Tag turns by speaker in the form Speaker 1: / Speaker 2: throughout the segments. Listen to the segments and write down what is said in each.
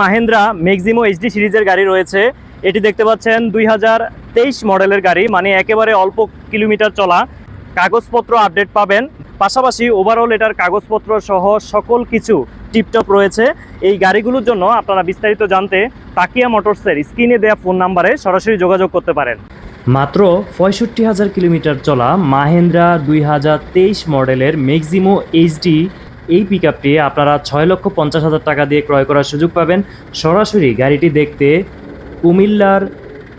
Speaker 1: Mahindra Maxximo HD সিরিজের গাড়ি রয়েছে। এটি দেখতে পাচ্ছেন দুই হাজার তেইশ মডেলের গাড়ি মানে একেবারে অল্প কিলোমিটার চলা। কাগজপত্র আপডেট পাবেন। পাশাপাশি ওভারঅল এটার কাগজপত্র সহ সকল কিছু টিপটপ রয়েছে। এই গাড়িগুলোর জন্য আপনারা বিস্তারিত জানতে তাকিয়া মোটরসের স্ক্রিনে দেওয়া ফোন নাম্বারে সরাসরি যোগাযোগ করতে পারেন। মাত্র পঁয়ষট্টি হাজার কিলোমিটার চলা মাহেন্দ্রা দুই হাজার তেইশ মডেলের ম্যাক্সিমো এইচডি এই পিক আপটি আপনারা ছয় লক্ষ পঞ্চাশ হাজার টাকা দিয়ে ক্রয় করার সুযোগ পাবেন। সরাসরি গাড়িটি দেখতে কুমিল্লার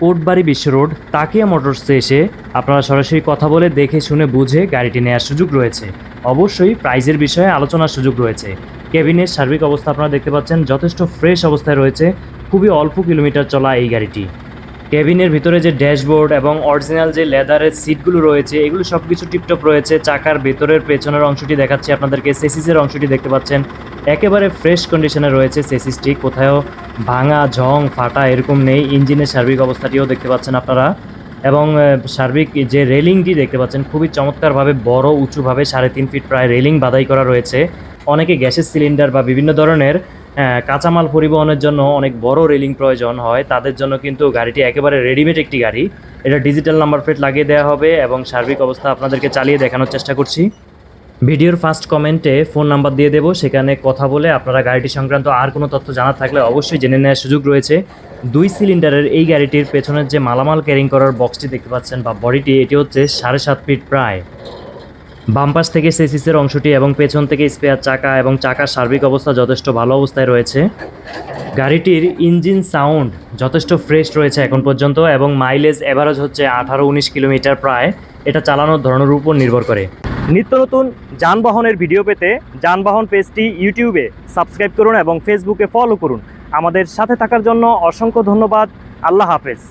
Speaker 1: কোটবাড়ি বিশ্ব রোড, তাকিয়া মোটরসে এসে আপনারা সরাসরি কথা বলে দেখে শুনে বুঝে গাড়িটি নেওয়ার সুযোগ রয়েছে। অবশ্যই প্রাইজের বিষয়ে আলোচনার সুযোগ রয়েছে। কেবিনের সার্বিক অবস্থা আপনারা দেখতে পাচ্ছেন, যথেষ্ট ফ্রেশ অবস্থায় রয়েছে। খুবই অল্প কিলোমিটার চলা এই গাড়িটি। কেবিনের ভিতরে যে ড্যাশবোর্ড এবং অরিজিনাল যে লেদারের সিটগুলো রয়েছে, এগুলো সব কিছু টিপটপ রয়েছে। চাকার ভেতরের পেছনের অংশটি দেখাচ্ছি আপনাদেরকে। সেসিসের অংশটি দেখতে পাচ্ছেন। একেবারে ফ্রেশ কন্ডিশনে রয়েছে সেসিসটি। কোথাও ভাঙা, ঝং, ফাটা এরকম নেই। ইঞ্জিনের সার্বিক অবস্থাটিও দেখতে পাচ্ছেন আপনারা। এবং সার্বিক যে রেলিংটি দেখতে পাচ্ছেন, খুবই চমৎকারভাবে বড়, উঁচুভাবে সাড়ে তিন ফিট প্রায় রেলিং বাদাই করা রয়েছে। অনেকে গ্যাসের সিলিন্ডার বা বিভিন্ন ধরনের কাঁচামাল পরিবহনের জন্য অনেক বড় রেলিং প্রয়োজন হয়। তাদের জন্য কিন্তু গাড়িটি একেবারে রেডিমেড একটি গাড়ি। এটা ডিজিটাল নাম্বার প্লেট লাগিয়ে দেওয়া হবে এবং সার্বিক অবস্থা আপনাদেরকে চালিয়ে দেখানোর চেষ্টা করছি। ভিডিওর ফার্স্ট কমেন্টে ফোন নাম্বার দিয়ে দেবো, সেখানে কথা বলে আপনারা গাড়িটি সংক্রান্ত আর কোনো তথ্য জানার থাকলে অবশ্যই জেনে নেওয়ার সুযোগ রয়েছে। দুই সিলিন্ডারের এই গাড়িটির পেছনের যে মালামাল ক্যারিং করার বক্সটি দেখতে পাচ্ছেন বা বডিটি এটি হচ্ছে সাড়ে সাত ফিট প্রায়। বাম পাশ থেকে সেসিসের অংশটি এবং পেছন থেকে স্পেয়ার চাকা এবং চাকার সার্বিক অবস্থা যথেষ্ট ভালো অবস্থায় রয়েছে। গাড়িটির ইঞ্জিন সাউন্ড যথেষ্ট ফ্রেশ রয়েছে এখন পর্যন্ত এবং মাইলেজ অ্যাভারেজ হচ্ছে আঠারো উনিশ কিলোমিটার প্রায়। এটা চালানোর ধরনের উপর নির্ভর করে। নিত্য নতুন যানবাহনের ভিডিও পেতে যানবাহন পেজটি ইউটিউবে সাবস্ক্রাইব করুন এবং ফেসবুকে ফলো করুন। আমাদের সাথে থাকার জন্য অসংখ্য ধন্যবাদ। আল্লাহ হাফেজ।